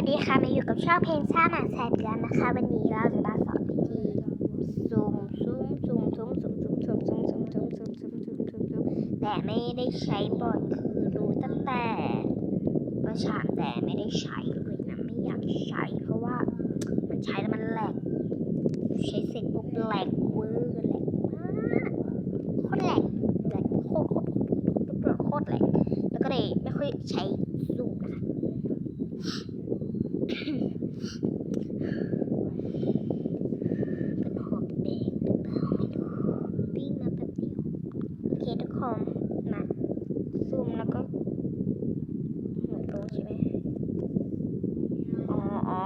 วัสดีค่ะ มาอยู่กับช่องเพลงซ่าหมาแสบกันนะคะ วันนี้เราจะมาสอนวิธีซูมซูมซูมซูมซูมซูมซูมซูมซูมซูมซูมซูมซูมซูมซูมแต่ไม่ได้ใช้บ่อยคือรู้ตั้งแต่ประชาแต่ไม่ได้ใช้เลยนะไม่อยากใช้ เพราะว่ามันใช้แล้วมันแหลก ใช้เสร็จปุ๊บแหลกเวอร์แหลกมากโคตรแหลกแหลกโคตรโคตรโคตรโคตรแหลกแล้วก็เลยไม่ค่อยใช้ซูมนะคะ เป็นหอบเด็กหรือเปล่าไม่รู้วิ่งมาแป๊บเดียวโอ เคทุกคนมาซูมแล้วก็หมดรู้ใช่ไหมอ๋ออ๋อ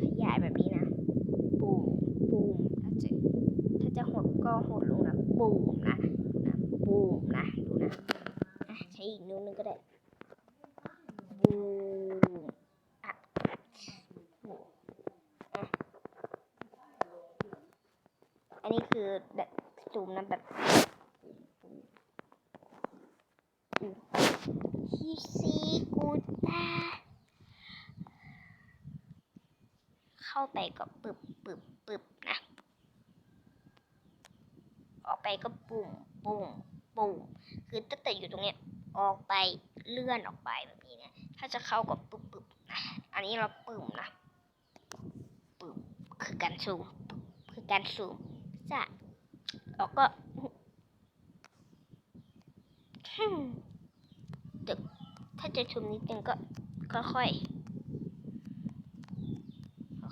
ขยายแบบนี้นะ ปูมปูมถ้าจะถ้าจะหดก็หดลงนะ ปูมนะนะปูมนะดูนะอะใช้อีกนิ้วนึงก็ได้บูมอะบูมอันนี้คือแบบซูมนะแบบ ฮิซีกูตาเข้าไปก็ปึบปึบปึบนะ ออกไปก็ปุ่มปุ่มปุ่มคือตั้งแต่อยู่ตรงเนี้ยออกไปเลื่อนออกไปแบบนี้นะถ้าจะเข้าก็ปึบปึบอันนี้เราปึ่มนะปึ่มคือการซูมคือการซูมจะแล้วก็ฮึ่ม ถ้าจะชุมนิดนึงก็ค่อย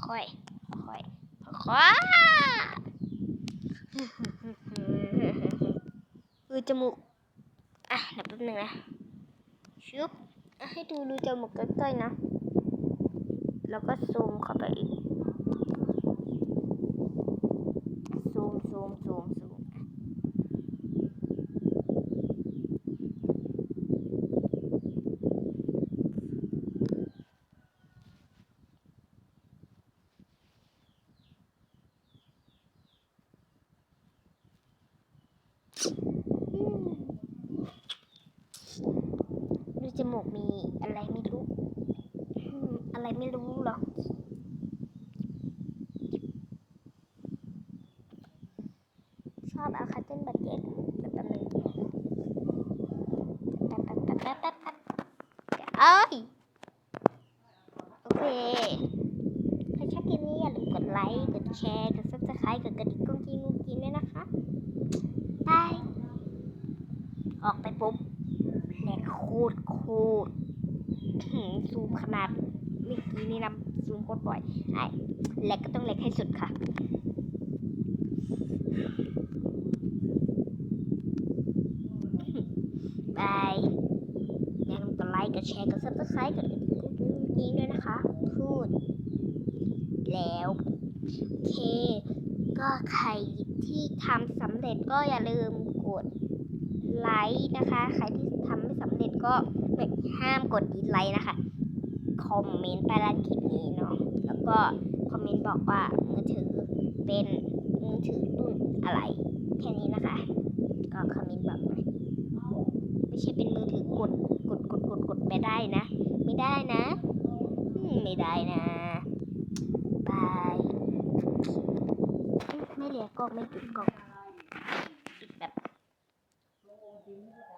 ๆค่อยๆค่อยๆค่อยๆคือจมูก อะเดี๋ยวแป๊บนึงนะชุบอะให้ดูดูจมูกใกล้ๆนะ แล้วก็ซูมเข้าไปอีก ซูมซูมซูมซูมอืม ดูจมูกมีอะไรไม่รู้ อะไรไม่รู้หรอกชอบเอาคัตเติ้ลบัตเจ็ตแป๊บนึงแป๊บแป๊บแป๊บแป๊บแป๊บเอ้ยโอเคถ้าชอบคลิปนี้อย่าลืมกดไลค์ กดแชร์ กดซับสไครต์กดกระดิ่งกิ้งด้วยนะคะบาย ออกไปปุ๊บแหลกโค ตรโคตรหืมซูมขนาดเมื่อกี้นี่นะซูมโคตรบ่อยไอ้แหลกก็ต้องแหลกให้สุดค่ะบายอย่าลืมกดไลค์กดแชร์กดซับสไครต์กดกระดิ่งกุ้ด้วยนะคะ พูด แล้วโอเค ก็ใครที่ทำสำเร็จก็อย่าลืมกด ไลค์นะคะ ใครที่ทำไม่สำเร็จก็ห้ามกดดิสไลค์นะคะ คอมเมนต์ใต้ล่างคลิปนี้เนาะ แล้วก็คอมเมนต์บอกว่ามือถือเป็นมือถือรุ่นอะไร แค่นี้นะคะ ก็คอมเมนต์บอกหน่อยไม่ใช่เป็นมือถือกดกดกดกดกดไม่ได้นะ ไม่ได้นะ ไม่ได้นะบายไม่เหลือกล้องไม่จุดกล้อง Thank you.